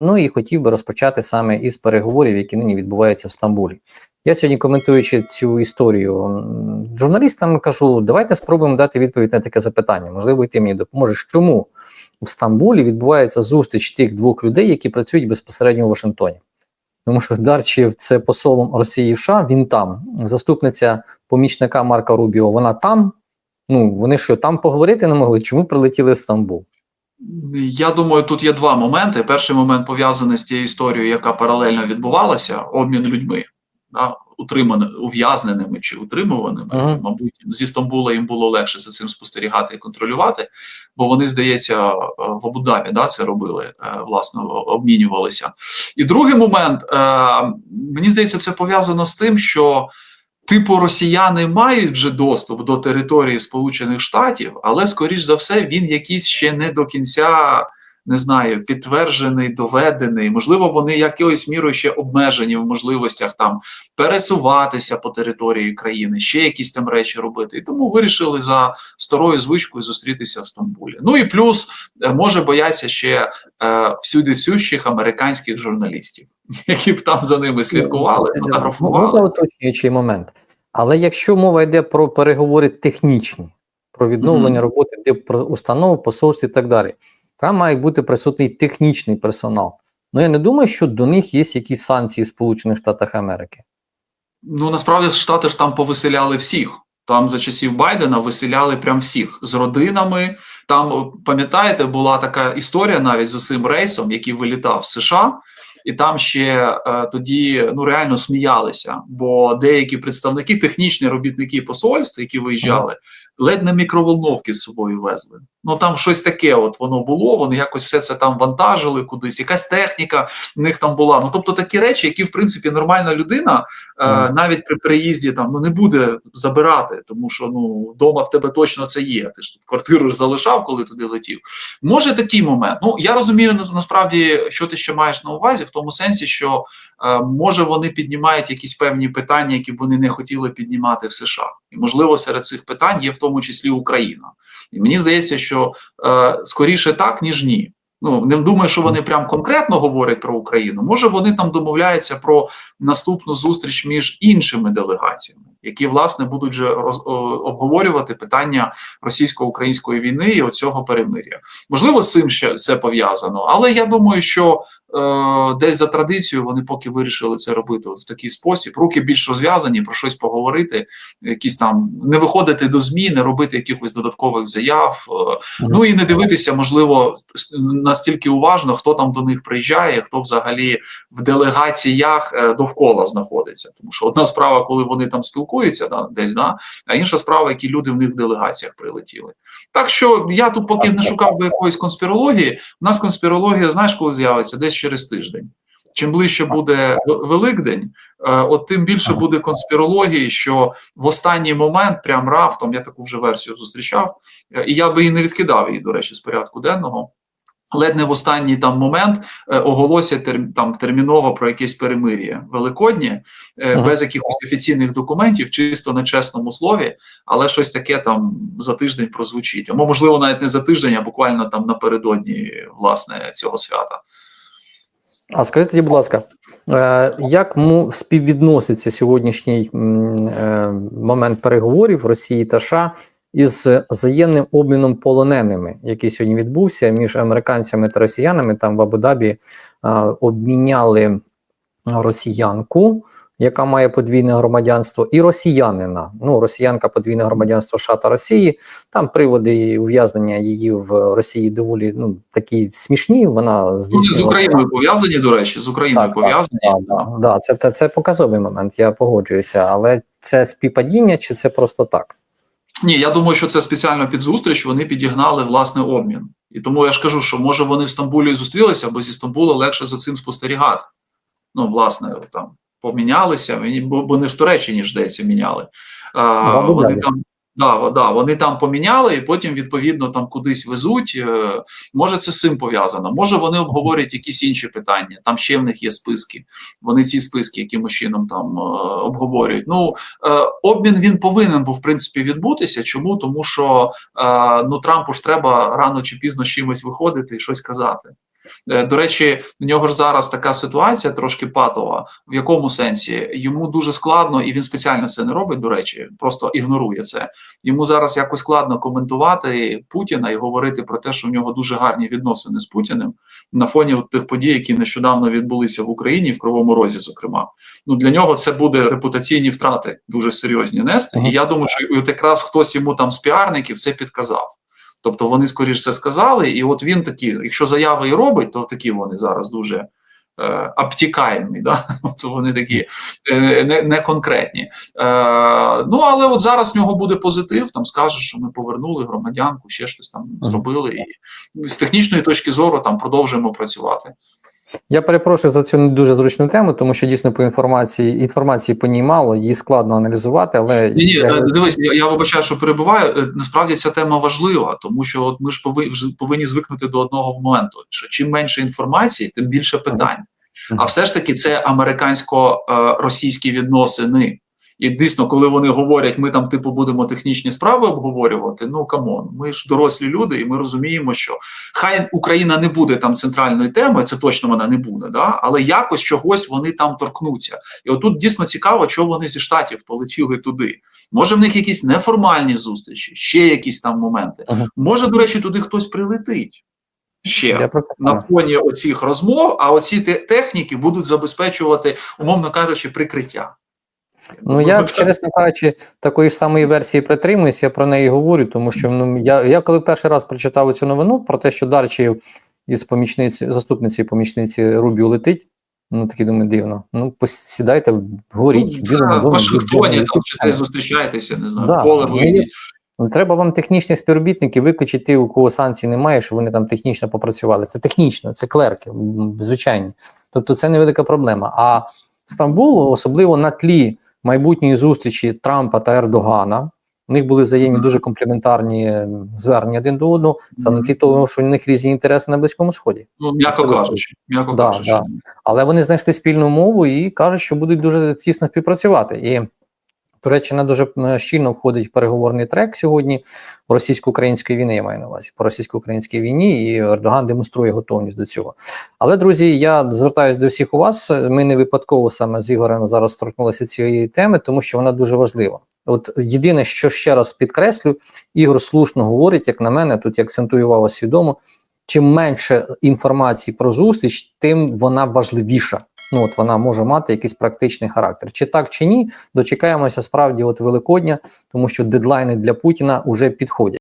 Ну і хотів би розпочати саме із переговорів, які нині відбуваються в Стамбулі. Я сьогодні, коментуючи цю історію журналістам, кажу: давайте спробуємо дати відповідь на таке запитання. Можливо, ти мені допоможеш. Чому в Стамбулі відбувається зустріч тих двох людей, які працюють безпосередньо у Вашингтоні? Тому що Дарчів це посолом Росії в США, він там. Заступниця помічника Марка Рубіо, вона там. Ну вони що там поговорити не могли? Чому прилетіли в Стамбул? Я думаю, тут є два моменти. Перший момент пов'язаний з тією історією, яка паралельно відбувалася, обмін людьми, да, утриманими, ув'язненими чи утримуваними. Ага. Мабуть, зі Стамбула їм було легше за цим спостерігати і контролювати, бо вони, здається, е, в Абу-Дабі да, це робили, е, власне, обмінювалися. І другий момент, е, мені здається, це пов'язано з тим, що. Типу, росіяни мають вже доступ до території Сполучених Штатів, але скоріш за все він якийсь ще не до кінця не знаю, підтверджений, доведений. Можливо, вони якоюсь мірою ще обмежені в можливостях там пересуватися по території країни, ще якісь там речі робити. І тому вирішили за старою звичкою зустрітися в Стамбулі. Ну і плюс е, може бояться ще е, всюди сющих американських журналістів, які б там за ними слідкували, Можна фотографували. уточнюючий момент. Але якщо мова йде про переговори технічні, про відновлення Мгм. роботи де про установ, посольств і так далі, там має бути присутній технічний персонал. Ну я не думаю, що до них є якісь санкції в Сполучених Штатах Америки. Ну насправді штати ж там повиселяли всіх. Там за часів Байдена виселяли прям всіх з родинами. Там пам'ятаєте, була така історія навіть з цим рейсом, який вилітав з США, і там ще е, тоді ну реально сміялися, бо деякі представники, технічні робітники посольств, які виїжджали, ледь не мікроволновки з собою везли. Ну там щось таке, от воно було. Вони якось все це там вантажили кудись. Якась техніка в них там була. Ну тобто такі речі, які в принципі нормальна людина е, навіть при приїзді там ну не буде забирати, тому що ну вдома в тебе точно це є. Ти ж тут квартиру ж залишав, коли туди летів. Може такий момент. Ну я розумію насправді, що ти ще маєш на увазі, в тому сенсі, що е, може вони піднімають якісь певні питання, які б вони не хотіли піднімати в США, і можливо серед цих питань є в тому числі Україна. І мені здається, що е, скоріше так ніж ні. Ну не думаю, що вони прям конкретно говорять про Україну. Може, вони там домовляються про наступну зустріч між іншими делегаціями, які власне будуть же роз, о, обговорювати питання російсько-української війни і оцього перемир'я. Можливо, з цим ще це пов'язано, але я думаю, що десь за традицією вони поки вирішили це робити от в такий спосіб. Руки більш розв'язані, про щось поговорити, якісь там не виходити до змі, не робити якихось додаткових заяв. е, Ну і не дивитися, можливо, настільки уважно, хто там до них приїжджає, хто взагалі в делегаціях е, довкола знаходиться. Тому що одна справа, коли вони там спілкуються, да, десь да, а інша справа, які люди в них в делегаціях прилетіли. Так що я тут поки не шукав би якоїсь конспірології. У нас конспірологія, знаєш, коли з'явиться десь через тиждень. Чим ближче буде Великдень, е, от тим більше буде конспірології, що в останній момент, прям раптом, я таку вже версію зустрічав, Е, і я би і не відкидав її, до речі, з порядку денного. Ледь не в останній там момент е, оголосять терм, там терміново про якесь перемир'я великоднє, Ага. без якихось офіційних документів, чисто на чесному слові, але щось таке там за тиждень прозвучить. Або можливо навіть не за тиждень, а буквально там напередодні власне цього свята. А скажіть тоді, будь ласка, е, як співвідноситься сьогоднішній е, момент переговорів Росії та США із взаємним обміном полоненими, який сьогодні відбувся між американцями та росіянами? Там в Абу-Дабі е, обміняли росіянку, яка має подвійне громадянство, і росіянина. Ну, росіянка подвійне громадянство США та Росії. Там приводи ув'язнення її в Росії доволі ну такі смішні. Вона Вони з Україною пов'язані, до речі, з Україною Так, пов'язані. так, да, да, це, це, це показовий момент, я погоджуюся, але це співпадіння чи це просто так? Ні, я думаю, що це спеціально під зустріч. Вони підігнали власне обмін. І тому я ж кажу, що може вони в Стамбулі і зустрілися, бо зі Стамбула легше за цим спостерігати. Ну, власне, там помінялися, мені- бо вони в Туреччині ж здається, міняли. А, вони там. Да, да, вони там поміняли і потім відповідно там кудись везуть. Е, Може, це з цим пов'язано. Може, вони обговорять якісь інші питання. Там ще в них є списки. Вони ці списки якимось чином там е, обговорюють. Ну е, обмін він повинен був в принципі відбутися. Чому? Тому що ну Трампу ж треба рано чи пізно з чимось виходити і щось казати. Е, До речі, в нього ж зараз така ситуація трошки патова. В якому сенсі йому дуже складно, і він спеціально це не робить. До речі, просто ігнорує це. Йому зараз якось складно коментувати Путіна і говорити про те, що в нього дуже гарні відносини з Путіним на фоні тих подій, які нещодавно відбулися в Україні, в Кривому Розі, зокрема. Ну для нього це буде репутаційні втрати дуже серйозні нести. І я думаю, що якраз хтось йому там з піарників це підказав. Тобто вони скоріш це сказали, і от він такі, якщо заяви і робить, то такі вони зараз дуже е, обтікаємі, да? Тобто вони такі е, не, не конкретні. Е, ну але от зараз в нього буде позитив, там скаже, що ми повернули громадянку, ще щось там зробили, і з технічної точки зору там продовжуємо працювати. Я перепрошую за цю не дуже зручну тему, тому що дійсно по інформації інформації по ній мало, її складно аналізувати, але Ні, ні, я- е, дивись, я, я вибачаю, що перебуваю. Е, Насправді ця тема важлива, тому що от ми ж повинні, повинні звикнути до одного моменту: що чим менше інформації, тим більше питань. А все ж таки, це американсько-російські відносини. І дійсно, коли вони говорять, ми там типу будемо технічні справи обговорювати. Ну камон, ми ж дорослі люди, і ми розуміємо, що хай Україна не буде там центральною темою, це точно вона не буде, да але якось чогось вони там торкнуться. І отут дійсно цікаво, що вони зі штатів полетіли туди. Може, в них якісь неформальні зустрічі, ще якісь там моменти. Ага. Може, до речі, туди хтось прилетить ще на фоні оцих розмов, а оці техніки будуть забезпечувати, умовно кажучи, прикриття. Ну я чесно кажучи, такої ж самої версії притримуюсь, я про неї говорю, тому що ну я, я коли перший раз прочитав цю новину про те, що Дарчів із помічниці, заступниці помічниці Рубіо летить. Ну такі думаю, дивно. Ну посідайте, говоріть. Ну, в Вашингтоні там чи десь зустрічаєтеся, не знаю, Да, в поле ну, вийдіть. Ну, Треба вам технічних співробітників виключити ті, у кого санкцій немає, щоб вони там технічно попрацювали. Це технічно, це клерки, звичайні. Тобто це невелика проблема. А Стамбул, особливо на тлі майбутньої зустрічі Трампа та Ердогана, у них були взаємні дуже комплементарні звернення один до одного. Це на тлі того, що у них різні інтереси на Близькому Сході. Ну, м'яко кажучи, м'яко Да, кажучи. да. Але вони знайшли спільну мову і кажуть, що будуть дуже тісно співпрацювати. І Туреччина дуже е, щільно входить в переговорний трек сьогодні російсько-української війни. Я маю на увазі по російсько-українській війні, і Ердоган демонструє готовність до цього. Але друзі, я звертаюся до всіх у вас. Ми не випадково саме з Ігорем зараз торкнулися цієї теми, тому що вона дуже важлива. От єдине, що ще раз підкреслю, Ігор слушно говорить, як на мене, тут я акцентую увагу свідомо. Чим менше інформації про зустріч, тим вона важливіша. Ну от вона може мати якийсь практичний характер. Чи так, чи ні, дочекаємося справді от Великодня, тому що дедлайни для Путіна вже підходять.